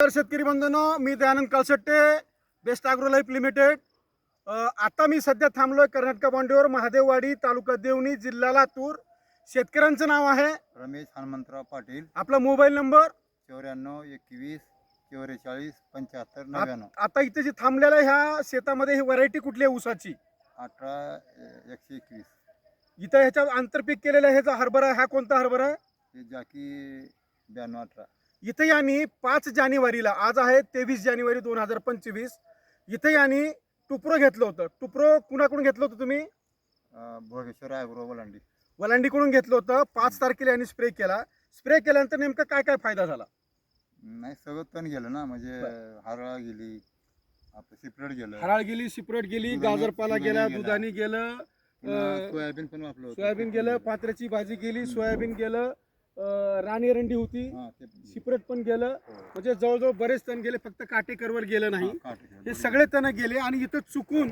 तर शेतकरी बंधूंनो मी Dayanand Kalsatte best agro life limited आता मी सध्या थांबलोय कर्नाटका बाँडीवर महादेववाडी तालुका देवणी जिल्हा लातूर. शेतकऱ्यांचं नाव आहे? रमेश हनुमंतराव पाटील. आपला मोबाईल नंबर? चौऱ्याण्णव एकवीस चौवेचाळीस पंच्याहत्तर नव्याण्णव. आता इथे जे थांबलेलं आहे ह्या शेतामध्ये ही व्हरायटी कुठली आहे ऊसाची? अठरा एकशे एकवीस. इथं ह्याच्या आंतरपीक केलेलं आहे ह्याचा हरभरा आहे. हा कोणता हरभरा आहे? जाकी ब्याण्णव अठरा. इथे यांनी पाच जानेवारीला आज आहे तेवीस जानेवारी दोन हजार पंचवीस. इथे यांनी टुप्रो घेतलं होतं. टुप्रो कुणाकडून घेतलं होतं तुम्ही? भोगेश्वर आयग्रो वलांडी. वलांडीकडून घेतलं होतं. पाच तारखेला यांनी स्प्रे केला. स्प्रे केल्यानंतर नेमका काय काय फायदा झाला? नाही सगळं तण गेलं ना. म्हणजे हरळा गेली सिपरेट गेलं. हराळ गेली सिपरेट गेली गाजरपाला दुधाने गेला. दुधानी गेलं सोयाबीन पण. सोयाबीन गेलं पात्र्याची भाजी गेली सोयाबीन गेलं राणी रंडी होती. सिपरेट पण गेलं. हो. म्हणजे जवळजवळ बरेच तण गेले फक्त काटेकरवर गेलं नाही. हा, सगळे तण गेले आणि इथं चुकून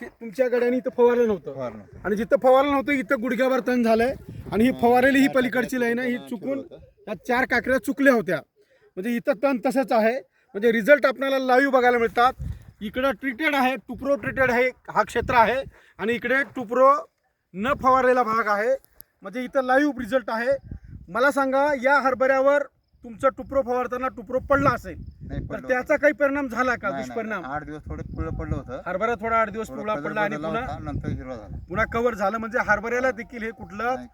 तुमच्या गड्याने इथं फवारलं नव्हतं. आणि जिथं फवारलं नव्हतं इथं गुडघ्यावर तण झालंय. आणि ही फवारेली ही पलीकडची लाईन आहे. ही चुकून या चार काकड्या चुकल्या होत्या. म्हणजे इथं तण तसंच आहे. म्हणजे रिझल्ट आपल्याला लाईव्ह बघायला मिळतात. इकडं ट्रीटेड आहे टुप्रो ट्रीटेड आहे हा क्षेत्र आहे. आणि इकडे टुप्रो न फवारलेला भाग आहे. म्हणजे इथं लाईव्ह रिझल्ट आहे. मला सांगा या हरभऱ्यावर तुमचं टुप्रो फवारताना टुप्रो पडला असेल तर त्याचा काही परिणाम झाला का दुष्परिणाम? आठ दिवस थोडं पिवळं पडलं होतं. हरभरा थोडा आठ दिवस पिवळा पडला आणि पुन्हा होता, नंतर हिरवा झाला. पुन्हा कव्हर झालं म्हणजे हरभऱ्याला देखील हे कुठलं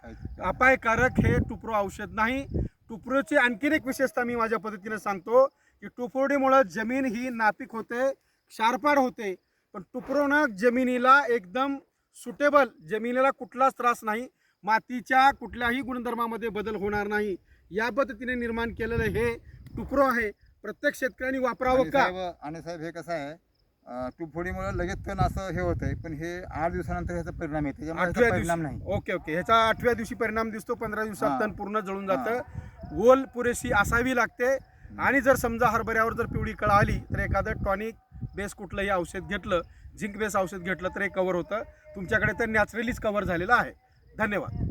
अपायकारक हे टुप्रो औषध नाही. टुप्रोची आणखीन एक विशेषता मी माझ्या पद्धतीने सांगतो की टुप्रोडीमुळं जमीन ही नापीक होते क्षारपाड होते पण टुप्रोनं जमिनीला एकदम सुटेबल जमिनीला कुठलाच त्रास नाही. मातीच्या कुठल्याही गुणधर्मामध्ये बदल होणार नाही. या पद्धतीने निर्माण केलेलं हे टुप्रो आहे. प्रत्येक शेतकऱ्यांनी वापरावं का? आणि साहेब हे कसं आहे टूफोडीमुळे लगेच तण असं हे होत आहे पण हे आठ दिवसानंतर ह्याचा परिणाम येतो परिणाम नाही. Okay okay. ह्याचा आठव्या दिवशी परिणाम दिसतो पंधरा दिवसात. तण पूर्ण जळून जातं. ओल पुरेशी असावी लागते. आणि जर समजा हरभऱ्यावर जर पिवळी कळा आली तर एखादं टॉनिक बेस कुठलंही औषध घेतलं झिंक बेस औषध घेतलं तर हे कव्हर होतं. तुमच्याकडे तर नॅचरलीच कव्हर झालेलं आहे. धन्यवाद.